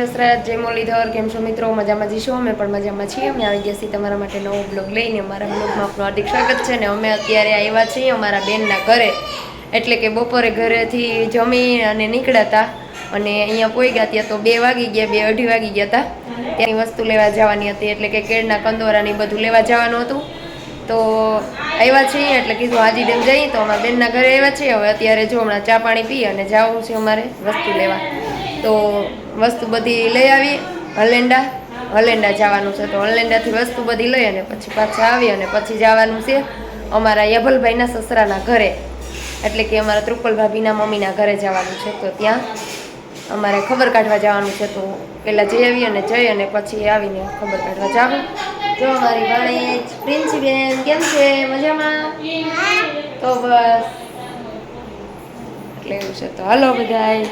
દસરાત જય મુરલીધર કેમ છો મિત્રો, મજામાં જઈશું અમે પણ મજામાં છીએ. અમે આવી ગયા છીએ તમારા માટે નવો બ્લોગ લઈને. અમારા બ્લોગમાં આપનું હાર્દિક સ્વાગત છે ને અમે અત્યારે આવ્યા છીએ અમારા બેનના ઘરે. એટલે કે બપોરે ઘરેથી જમી અને નીકળ્યા હતા અને અહીંયા પોઈ ગયા ત્યાં તો બે વાગી ગયા, બે અઢી વાગી ગયા હતા. ત્યાંની વસ્તુ લેવા જવાની હતી, એટલે કે કેળના કંદોરા ને બધું લેવા જવાનું હતું. તો આવ્યા છીએ એટલે કીધું હાજી ડેમ જઈએ. તો અમારા બેનના ઘરે આવ્યા છીએ. હવે અત્યારે જો હમણાં ચા પાણી પી અને જવું છે અમારે વસ્તુ લેવા. તો વસ્તુ બધી લઈ આવી હલેન્ડા હલેન્ડા જવાનું છે તો હલેન્ડાથી વસ્તુ બધી લઈ અને પછી પાછા આવી અને પછી જવાનું છે અમારા યભલભાઈના સસરાના ઘરે. એટલે કે અમારા ત્રુપલ ભાભીના મમ્મીના ઘરે જવાનું છે તો ત્યાં અમારે ખબર કાઢવા જવાનું છે તો પહેલાં જઈ આવી અને જઈ અને પછી આવીને ખબર કાઢવા જાવું. જો અમારી ભાણેજ પ્રિન્સીબેન કેમ છે? મજામાં? તો બસ. એટલે એવું છે તો હાલો બધાય.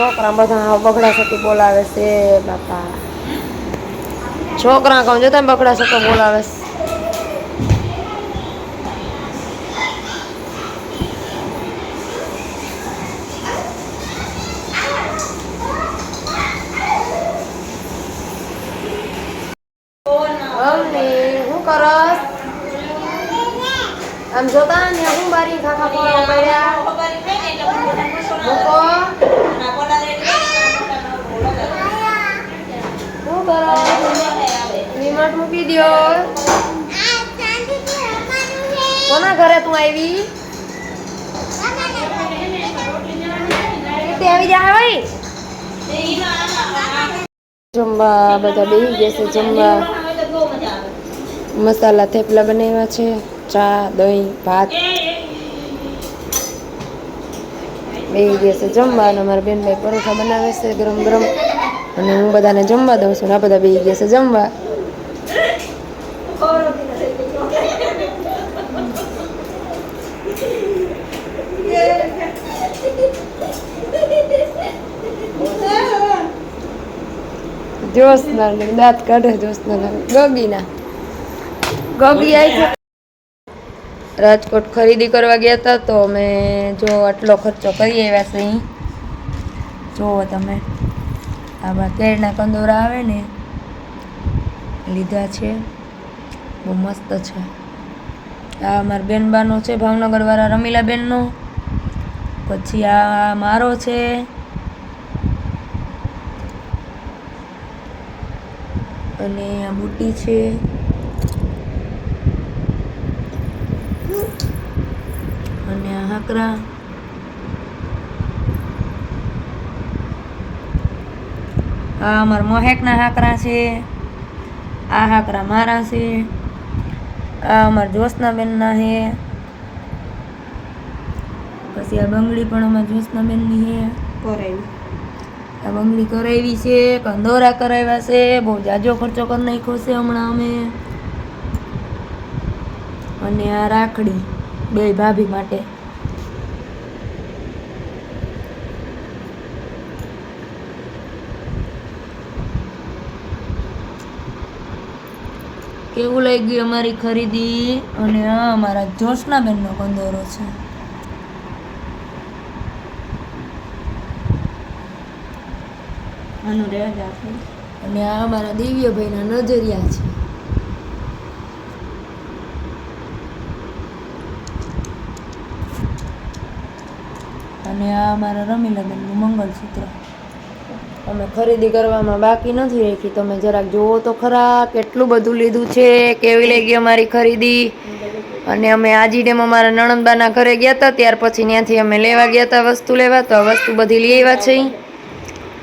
છોકરા બધા બગડા સતી બોલાવે છે બાપા છોકરા કહું જોતા બગડા સતો બોલાવે છે મમ્મી શું Remote કોના ઘરે તું આવી? આવી જા ભાઈ. જમવા બધા બેસી ગયા છે, જમવા. મસાલા થેપલા બનાવ્યા છે, ચા, દહીં, ભાત. બેસી ગયા છે, જમવા. અને અમારા બેનભાઈ પરોઠા બનાવે છે ગરમ ગરમ. અને હું બધાને જમવા દઉં છું અને આ બધા બેસી ગયા છે, જમવા. જોશના ને દાંત કાઢે જોશના ગગીના. ગગી આવી રાજકોટ ખરીદી કરવા ગયા હતા તો અમે જો આટલો ખર્ચો કરી આવ્યા છે અહીં. જુઓ તમે. આમાં કેળના કંદોરા આવે ને, લીધા છે. બહુ મસ્ત છે. આ અમારા બેનબાનો છે, ભાવનગરવાળા રમીલા બેનનો પછી આ મારો છે. અને આ બુટ્ટી છે. અને આ હાકરા. આ અમારા મોહેકના હાકરા છે. આ હાકરા મારા છે. આ અમારા જ્યોત્સનાબેનના છે. પછી આ બંગડી પણ અમારા જ્યોત્સનાબેનની છે. કરાવી બંગડી કરાવી છે, કંદોરા કરાવ્યા છે, બહુ જાજો ખર્ચો કરી નાખ્યો છે હમણાં અમે. અને આ રાખડી બે ભાભી માટે. કેવું લઈ ગયું અમારી ખરીદી? અને આ અમારા જોશનાબેનનો કંદોરો છે. અને આ અમારા દિવ્યભાઈના નજરિયા છે. અને આ અમારા રમીલાબેનનું મંગળસૂત્ર અમે ખરીદી કરવામાં બાકી નથી રાખી. તમે જરાક જુઓ તો ખરા કેટલું બધું લીધું છે, કેવી લઈ ગઈ અમારી ખરીદી? અને અમે આજી ડેમ અમારા નણંદબાના ઘરે ગયા હતા, ત્યાર પછી ત્યાંથી અમે લેવા ગયા હતા વસ્તુ લેવા. તો આ વસ્તુ બધી લઈ આવ્યા છે.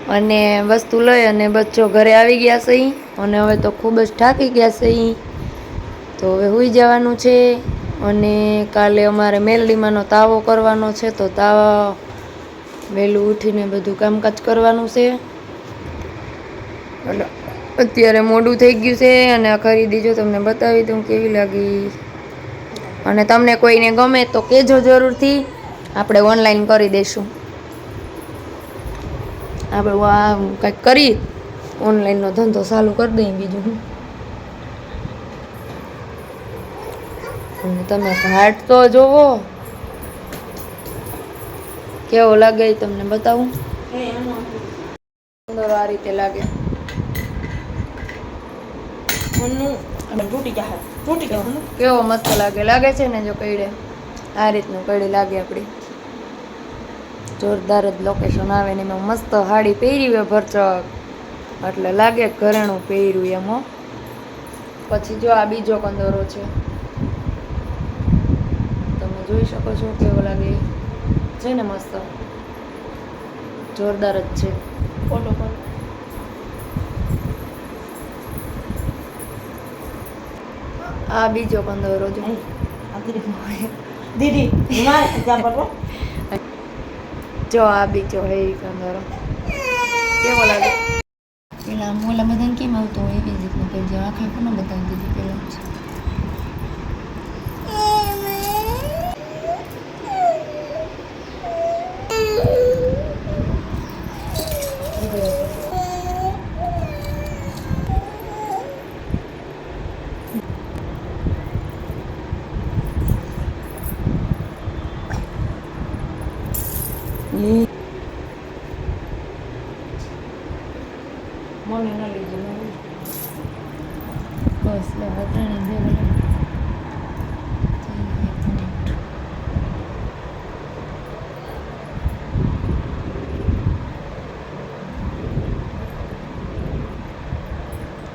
અને વસ્તુ લઈ અને બચ્ચો ઘરે આવી ગયા છે અને હવે તો ખૂબ જ થાકી ગયા છે. તો હવે હુઈ જવાનું છે. અને કાલે અમારે મેલડીમાંનો તાવો કરવાનો છે તો તાવા વહેલું ઉઠીને બધું કામકાજ કરવાનું છે. એટલે અત્યારે મોડું થઈ ગયું છે અને આ ખરીદી જો તમને બતાવી દઉં કેવી લાગી. અને તમને કોઈને ગમે તો કહેજો જરૂરથી. આપણે ઓનલાઈન કરી દઈશું. આપણે આ કંઈક કરી ઓનલાઈનનો ધંધો ચાલુ કરી દઈએ બીજું હું તમે ઘાટ તો જોવો. કેવો લાગે એ તમને બતાવું? સુંદર આ રીતે લાગે. કેવો મસ્ત લાગે લાગે છે ને જો કઈડે આ રીતનું કઈડે લાગે આપણી જોરદાર જ લોકેશન આવે ને એમાં મસ્ત હાડી પહેરી હોય ભરચક. એટલે લાગે ઘરેણું પહેર્યું એમ હો. પછી જો આ બીજો કંદોરો છે. તમે જોઈ શકો છો કેવો લાગે. છે ને મસ્ત. જોરદાર જ છે. ફોટો પણ. આ બીજો કંદોરો જો. દીદી જો આ બીજો હે કંદોરો કેવો લાગે પેલા મોલા બધાને કેમ આવતો હોય એવી જ રીતનું કરજો આખા કોને બતાવી દીધી પેલા જ મને ના લીધે બસ અત્યારે બે મિનિટ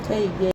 થઈ ગઈ